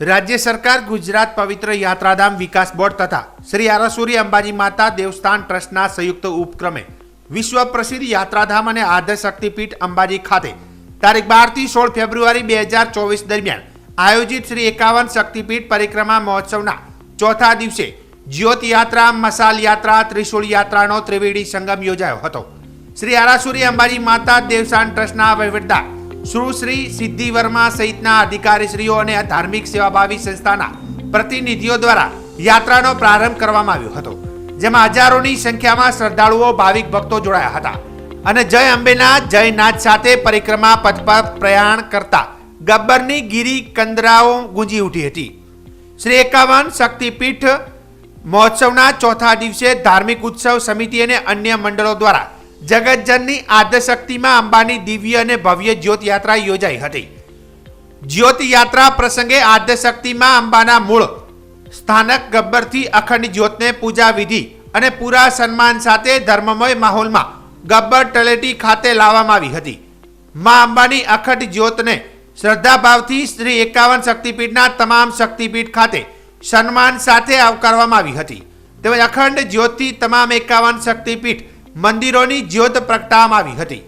રાજ્ય સરકાર ગુજરાત પવિત્ર યાત્રાધામ વિકાસ બોર્ડ તથા શ્રી આરાસુરી અંબાજી માતા દેવસ્થાન ટ્રસ્ટના સંયુક્ત ઉપક્રમે વિશ્વ પ્રસિદ્ધ યાત્રાધામ અને આદર્શ શક્તિપીઠ અંબાજી ખાતે તારીખ બારથી સોળ ફેબ્રુઆરી બે હજાર ચોવીસ દરમિયાન આયોજિત શ્રી એકાવન શક્તિપીઠ પરિક્રમા મહોત્સવના ચોથા દિવસે જ્યોત યાત્રા મસાલ યાત્રા, ત્રિશુળ યાત્રાનો ત્રિવેડી સંગમ યોજાયો હતો. શ્રી આરાસુરી અંબાજી માતા દેવસ્થાન ટ્રસ્ટના વહીવટદાર સુશ્રી સિદ્ધિ વર્મા સહિતના અધિકારીશ્રીઓ અને ધાર્મિક સેવાભાવી સંસ્થાના પ્રતિનિધિઓ દ્વારા યાત્રાનો પ્રારંભ કરવામાં આવ્યો હતો, જેમાં હજારોની સંખ્યામાં શ્રદ્ધાળુઓ, ભાવિક ભક્તો જોડાયા હતા. અને જય અંબેના જયનાથ સાથે પરિક્રમા પથ પર પ્રયાણ કરતા ગબ્બરની ગીરી કંદરાઓ ગુંજી ઉઠી હતી. શ્રી એકાવન શક્તિપીઠ મહોત્સવના ચોથા દિવસે ધાર્મિક ઉત્સવ સમિતિ અને અન્ય મંડળો દ્વારા જગતજનની આદ્યશક્તિમાં અંબાની દિવ્ય અને ભવ્ય જ્યોત યાત્રા યોજાઈ હતી. જ્યોત યાત્રા પ્રસંગે આદ્યશક્તિમાં અંબાના મૂળ, સ્થાનક ગબ્બરથી અખંડ જ્યોતને પૂજા વિધિ અને પૂરા સન્માન સાથે ધર્મમય માહોલમાં ગબ્બર તળેટી ખાતે લાવવામાં આવી હતી. મા અંબાની અખંડ જ્યોતને શ્રદ્ધાભાવથી શ્રી એકાવન શક્તિપીઠના તમામ શક્તિપીઠ ખાતે સન્માન સાથે આવકારવામાં આવી હતી. તેમજ અખંડ જ્યોતથી તમામ એકાવન શક્તિપીઠ મંદિરોની જ્યોત પ્રગટાવવામાં આવી હતી.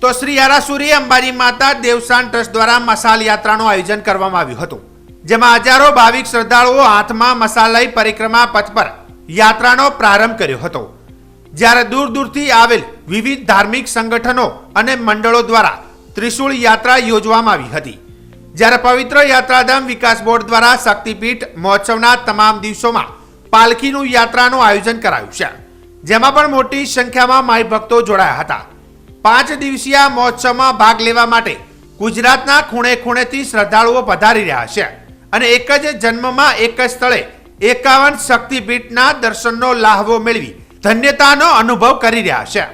તો શ્રી આરાસુરી અંબાજી માતા દેવસાન ટ્રસ્ટ દ્વારા મસાલ યાત્રાનું આયોજન કરવામાં આવ્યું હતું. જેમાં હજારો ભાવિક શ્રદ્ધાળુઓ હાથમાં મસાલય પરિક્રમા પથ પર યાત્રાનો પ્રારંભ કર્યો હતો. જ્યારે દૂર દૂરથી આવેલ વિવિધ ધાર્મિક સંગઠનો અને મંડળો દ્વારા ત્રિશુળ યાત્રા યોજવામાં આવી હતી. જ્યારે પવિત્ર યાત્રાધામ વિકાસ બોર્ડ દ્વારા શક્તિપીઠ મહોત્સવના તમામ દિવસોમાં પાલખીનું યાત્રાનું આયોજન કરાયું છે. જેમાં પણ મોટી સંખ્યામાં માઈ ભક્તો જોડાયા હતા. પાંચ દિવસીય મહોત્સવમાં ભાગ લેવા માટે ગુજરાતના ખૂણે ખૂણેથી શ્રદ્ધાળુઓ પધારી રહ્યા છે અને એક જ જન્મમાં એક જ સ્થળે એકાવન શક્તિપીઠના દર્શનનો લાહવો મેળવી ધન્યતાનો અનુભવ કરી રહ્યા છે.